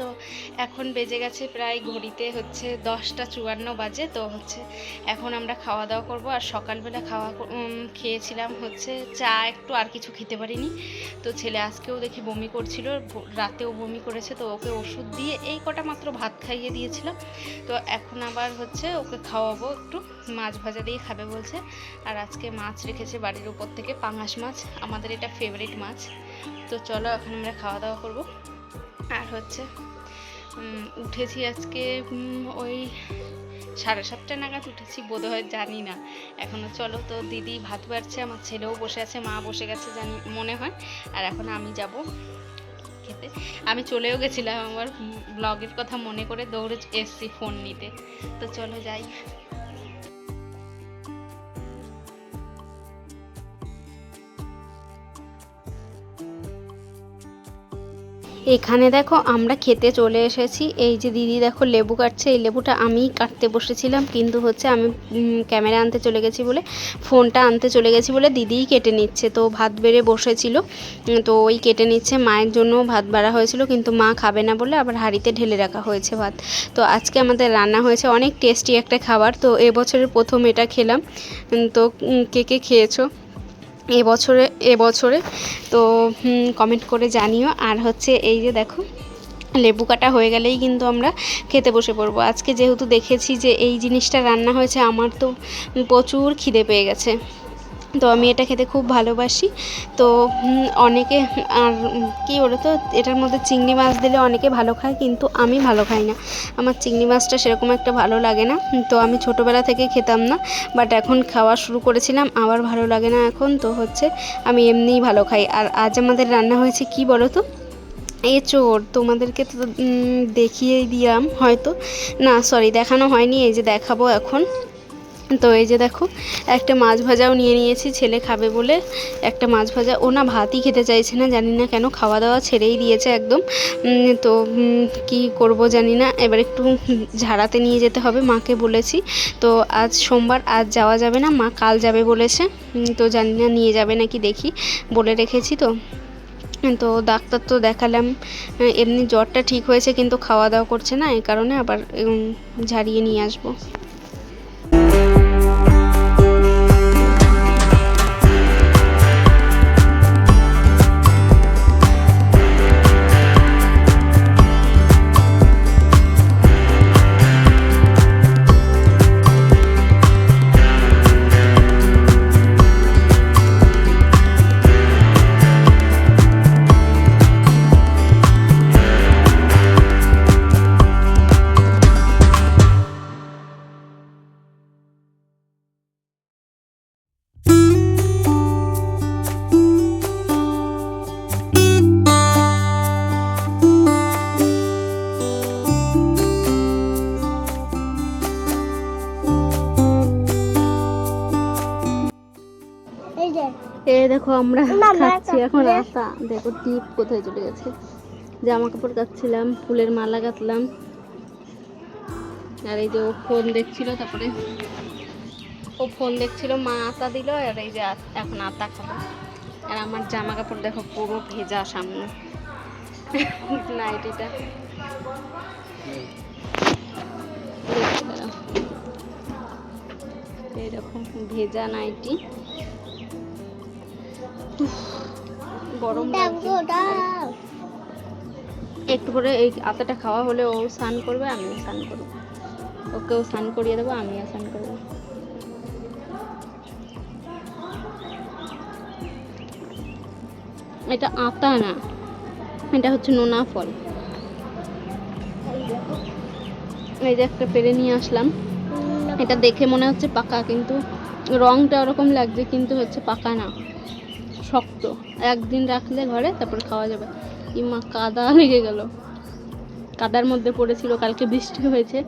তো এখন বেজে গেছে প্রায় ঘড়িতে হচ্ছে দশটা চুয়ান্ন বাজে, তো হচ্ছে এখন আমরা খাওয়া দাওয়া করব। আর সকালবেলা খাওয়া খেয়েছিলাম হচ্ছে চা, একটু আর কিছু খেতে পারিনি। তো ছেলে আজকেও দেখি বমি করছিল রাতেও বমি করেছে, তো ওকে ওষুধ দিয়ে এই কটা মাত্র ভাত খাইয়ে দিয়েছিলাম তো এখন আবার হচ্ছে ওকে খাওয়াবো একটু, মাছ ভাজা দিয়ে খাবে বলছে। আর আজকে মাছ রেখেছে বাড়ির উপর থেকে পাঙাশ মাছ, আমাদের এটা ফেভারিট মাছ। তো চলো এখন আমরা খাওয়া দাওয়া করব। আর হচ্ছে উঠেছি আজকে ওই সাড়ে সাতটা নাগাদ উঠেছি, বোধহয় জানি না। এখনও চলো তো, দিদি ভাত বাড়ছে, আমার ছেলেও বসে আছে, মা বসে গেছে জানি, মনে হয়। আর এখন আমি যাব খেতে। আমি চলেও গেছিলাম, আমার ব্লগের কথা মনে করে দৌড়ে এসছি ফোন নিতে। তো চলো যাই। এখানে দেখো আমরা খেতে চলে এসেছি। এই যে দিদি দেখো লেবু কাটছে। এই লেবুটা আমিই কাটতে বসেছিলাম, কিন্তু হচ্ছে আমি ক্যামেরা আনতে চলে গেছি বলে, ফোনটা আনতে চলে গেছি বলে দিদিই কেটে নিচ্ছে। তো ভাত বেড়ে বসেছিল তো ওই কেটে নিচ্ছে। মায়ের জন্য ভাত বাড়া হয়েছিল, কিন্তু মা খাবে না বলে আবার হাঁড়িতে ঢেলে রাখা হয়েছে ভাত। তো আজকে আমাদের রান্না হয়েছে অনেক টেস্টি একটা খাবার। তো এবছরের প্রথম এটা খেলাম। তো কে কে খেয়েছো? এবছরে এবছরে তো কমেন্ট করে জানিও। আর হচ্ছে এই যে দেখো, লেবু কাটা হয়ে গেলেই কিন্তু আমরা খেতে বসে পড়ব। আজকে যেহেতু দেখেছি যে এই জিনিসটা রান্না হয়েছে, আমার তো প্রচুর খিদে পেয়ে গেছে। তো আমি এটা খেতে খুব ভালোবাসি। তো অনেকে, আর কী বলো তো এটার মধ্যে চিংড়ি মাছ দিলে অনেকে ভালো খায়, কিন্তু আমি ভালো খাই না। আমার চিংড়ি মাছটা সেরকম একটা ভালো লাগে না। তো আমি ছোটোবেলা থেকে খেতাম না বাট এখন খাওয়া শুরু করেছিলাম, আবার ভালো লাগে না এখন। তো হচ্ছে, আমি এমনিই ভালো খাই। আর আজ আমাদের রান্না হয়েছে কি বলো তো এঁচোড় তোমাদেরকে তো দেখিয়েই দিলাম হয়তো। না সরি দেখানো হয়নি, এই যে দেখাবো এখন। তো এই যে দেখো, একটা মাছ ভাজাও নিয়ে নিয়েছি, ছেলে খাবে বলে। একটা মাছ ভাজা, ও না ভাতই খেতে চাইছে না, জানি না কেন খাওয়া দাওয়া ছেড়েই দিয়েছে একদম। তো কি করব জানি না, এবার একটু ঝাড়াতে নিয়ে যেতে হবে, মাকে বলেছি। তো আজ সোমবার, আজ যাওয়া যাবে না, মা কাল যাবে বলেছে। তো জানি না, নিয়ে যাবে নাকি দেখি, বলে রেখেছি তো। তো ডাক্তার তো দেখালাম এমনি জ্বরটা ঠিক হয়েছে, কিন্তু খাওয়া দাওয়া করছে না, এই কারণে আবার ঝাড়িয়ে নিয়ে আসব। দেখো আমরা খাচ্ছি এখন। আতা। দেখো টিপ কোথায় চলে গেছে। জামা কাপড় কাচ্ছিলাম ফুলের মালা গাঁথলাম আর এই যে ও ফোন দেখছিল তারপরে ও ফোন দেখছিল মা আতা দিল আর এই যে এখন আতা খাব। আর আমার জামা কাপড় দেখো পুরো ভেজা সামনে। নাইটিটা এরকম ভেজা নাইটি। গরম একটু করে এই আতাটা খাওয়া হলে ও স্নান করবে আমিও স্নান করব। ওকেও স্নান করিয়ে দেবো আমিও স্নান করব। এটা আতা না এটা হচ্ছে নোনা ফল। এই যে একটা পেরে নিয়ে আসলাম। এটা দেখে মনে হচ্ছে পাকা কিন্তু রংটা ওরকম লাগছে কিন্তু হচ্ছে পাকা না। শক্ত। একদিন রাখলে ঘরে, তারপর খাওয়া যাবে। ইমা কাদা লেগে গেল। কাদার মধ্যে পড়েছিল, কালকে বৃষ্টি হয়েছে।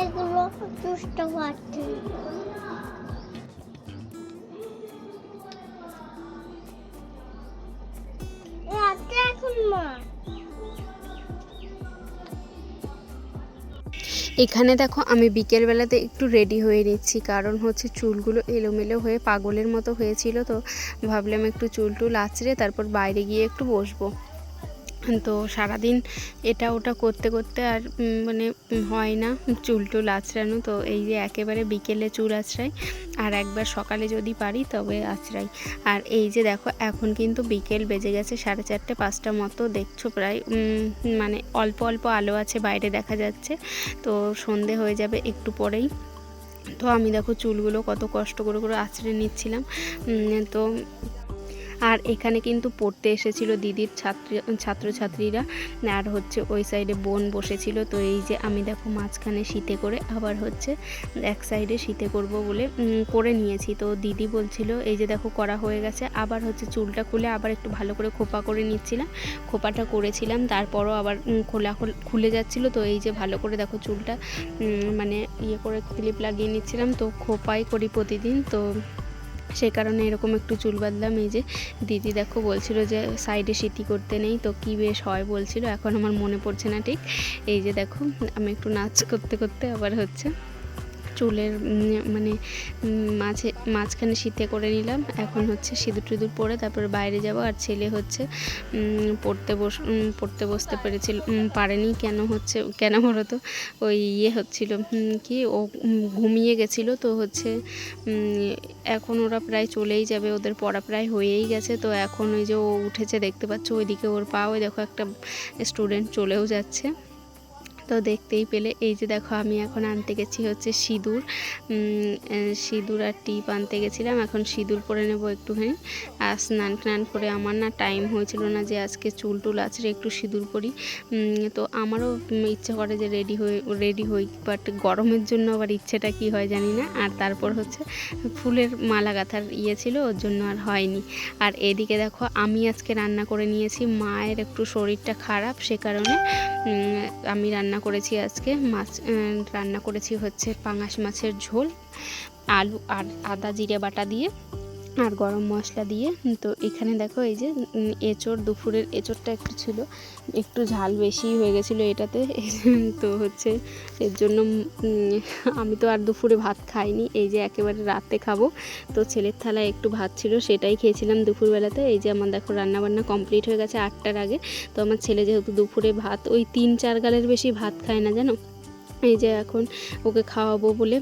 এগুলো এখানে দেখো আমি বিকেলবেলাতে একটু রেডি হয়ে নিচ্ছি, কারণ হচ্ছে চুলগুলো এলোমেলো হয়ে পাগলের মতো হয়েছিল তো ভাবলাম একটু চুল টুল আঁচড়ে তারপর বাইরে গিয়ে একটু বসবো। তো সারাদিন এটা ওটা করতে করতে আর মানে হয় না। চুল টুল আঁচড়ানো তো এই যে একেবারে বিকেলে চুল আঁচড়াই আর একবার সকালে যদি পারি, তবে আঁচড়াই আর এই যে দেখো, এখন কিন্তু বিকেল বেজে গেছে সাড়ে চারটে, পাঁচটা মতো। দেখছ প্রায় মানে অল্প অল্প আলো আছে, বাইরে দেখা যাচ্ছে। তো সন্ধে হয়ে যাবে একটু পরেই। তো আমি দেখো চুলগুলো কত কষ্ট করে করে আঁচড়ে নিচ্ছিলাম। তো আর এখানে কিন্তু পড়তে এসেছিল দিদির ছাত্রী, ছাত্রছাত্রীরা। আর হচ্ছে ওই সাইডে বোন বসেছিল। তো এই যে আমি দেখো মাঝখানে শীতে করে আবার হচ্ছে এক সাইডে শীতে করব বলে করে নিয়েছি। তো দিদি বলছিল, এই যে দেখো করা হয়ে গেছে। আবার হচ্ছে চুলটা খুলে আবার একটু ভালো করে খোপা করে নিচ্ছিলাম। খোপাটা করেছিলাম। তারপরও আবার খোলা খুলে যাচ্ছিল। তো এই যে ভালো করে দেখো চুলটা মানে ইয়ে করে ক্লিপ লাগিয়ে নিচ্ছিলাম। তো খোপাই করি প্রতিদিন। তো সেই কারণে এরকম একটু চুল বাঁধলাম এই যে দিদি দেখো বলছিল যে সাইডে সিটি করতে নেই, তো কী বেশ হয় বলছিল, এখন আমার মনে পড়ছে না ঠিক। এই যে দেখো, আমি একটু নাচ করতে করতে আবার হচ্ছে চুলের মানে মাঝে, মাঝখানে শীতে করে নিলাম। এখন হচ্ছে সিঁদুর টিঁদুর পরে তারপরে বাইরে যাব আর ছেলে হচ্ছে পড়তে বস পড়তে বসতে পেরেছিল পারেনি কেন হচ্ছে, কেন বলো তো ওই ইয়ে হচ্ছিল কি ও ঘুমিয়ে গেছিল তো হচ্ছে এখন ওরা প্রায় চলেই যাবে, ওদের পড়া প্রায় হয়েই গেছে। তো এখন ওই যে ও উঠেছে, দেখতে পাচ্ছ, ওইদিকে ওর পা, ওই দেখো একটা স্টুডেন্ট চলেও যাচ্ছে। তো দেখতেই পেলে। এই যে দেখো, আমি এখন আনতে গেছি হচ্ছে সিঁদুর। সিঁদুর আর টিপ আনতে গেছিলাম। এখন সিঁদুর পরে নেব একটুখানি। আর স্নান টান করে আমার না টাইম হয়েছিল না যে আজকে চুল টুল আছড়ে একটু সিঁদুর পরি। তো আমারও ইচ্ছে করে যে রেডি হয়ে, রেডি হই। বাট গরমের জন্য আবার ইচ্ছেটা কি হয় জানি না। আর তারপর হচ্ছে ফুলের মালা গাঁথার ইয়ে ছিল, ওর জন্য আর হয়নি। আর এদিকে দেখো, আমি আজকে রান্না করে নিয়েছি। মায়ের একটু শরীরটা খারাপ, সে কারণে আমি রান্না করেছি আজকে। মাছ রান্না করেছি হচ্ছে পাঙাশ মাছের ঝোল, আলু আর আদা, জিরে বাটা দিয়ে। আর গরম মশলা দিয়ে। তো এখানে দেখো এই যে এঁচোড়, দুপুরের এঁচোড়টা একটু ছিল। একটু ঝাল বেশি হয়ে গেছিল এটাতে। তো হচ্ছে এর জন্য আমি তো আর দুপুরে ভাত খাইনি। এই যে একেবারে রাতে খাব। তো ছেলের থালায় একটু ভাত ছিল, সেটাই খেয়েছিলাম দুপুরবেলাতে। এই যে আমার দেখো রান্নাবান্না কমপ্লিট হয়ে গেছে আটটার আগে। তো আমার ছেলে যেহেতু দুপুরে ভাত, ওই তিন চার গালের বেশি ভাত খায় না, জানো? এই যে এখন ওকে খাওয়াবো বলে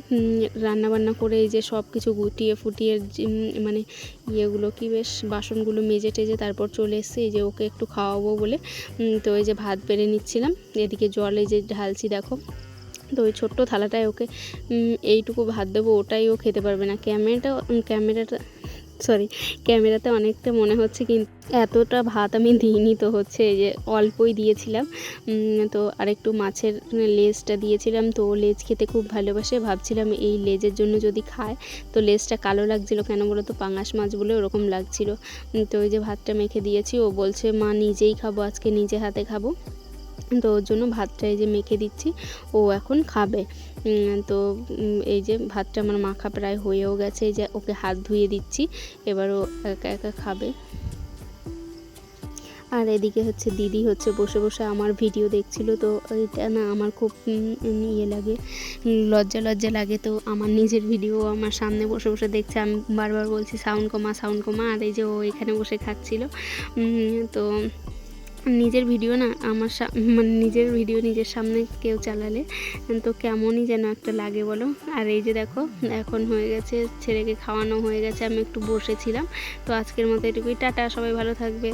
রান্নাবান্না করে এই যে সব কিছু গুটিয়ে ফুটিয়ে মানে ইয়েগুলো কি বেশ বাসনগুলো মেজে টেজে তারপর চলে এসেছি, এই যে ওকে একটু খাওয়াবো বলে তো এই যে ভাত বেড়ে নিচ্ছিলাম, এদিকে জলে যে ঢালছি দেখো, তো ওই ছোট্ট থালাটায় ওকে এইটুকু ভাত দেবো, ওটাই ও খেতে পারবে না ক্যামেরাটা ক্যামেরাটা সরি ক্যামেরাতে অনেকটা মনে হচ্ছে কিন্তু এতটা ভাত আমি দিইনি তো হচ্ছে এই যে অল্পই দিয়েছিলাম। তো আরেকটু মাছের লেজটা দিয়েছিলাম তো লেজ খেতে খুব ভালোবাসে। ভাবছিলাম এই লেজের জন্য যদি খায় তো লেজটা কালো লাগছিল কেন বলো তো পাঙাশ মাছ বলে ওরকম লাগছিল। তো ওই যে ভাতটা মেখে দিয়েছি। ও বলছে, মা, নিজেই খাব, আজকে নিজে হাতে খাব। তো ওর জন্য ভাতটা এই যে মেখে দিচ্ছি, ও এখন খাবে। তো এই যে ভাতটা আমার মাখা প্রায় হয়েও গেছে, এই যে ওকে হাত ধুয়ে দিচ্ছি, এবার ও একা একা খাবে। আর এদিকে হচ্ছে দিদি হচ্ছে বসে বসে আমার ভিডিও দেখছিল, তো এটা না আমার খুব ইয়ে লাগে লজ্জা লজ্জা লাগে, তো আমার নিজের ভিডিও আমার সামনে বসে বসে দেখছে, আমি বারবার বলছি, সাউন্ড কমা সাউন্ড কমা। আর এই যে ও এখানে বসে খাচ্ছিল তো নিজের ভিডিও না, আমার মানে নিজের ভিডিও নিজের সামনে কেউ চালালে, তো কেমনই যেন একটা লাগে বলো। আর এই যে দেখো, এখন হয়ে গেছে, ছেলেকে খাওয়ানো হয়ে গেছে, আমি একটু বসেছিলাম। তো আজকের মতো এটুকুই। টাটা, সবাই ভালো থাকবে।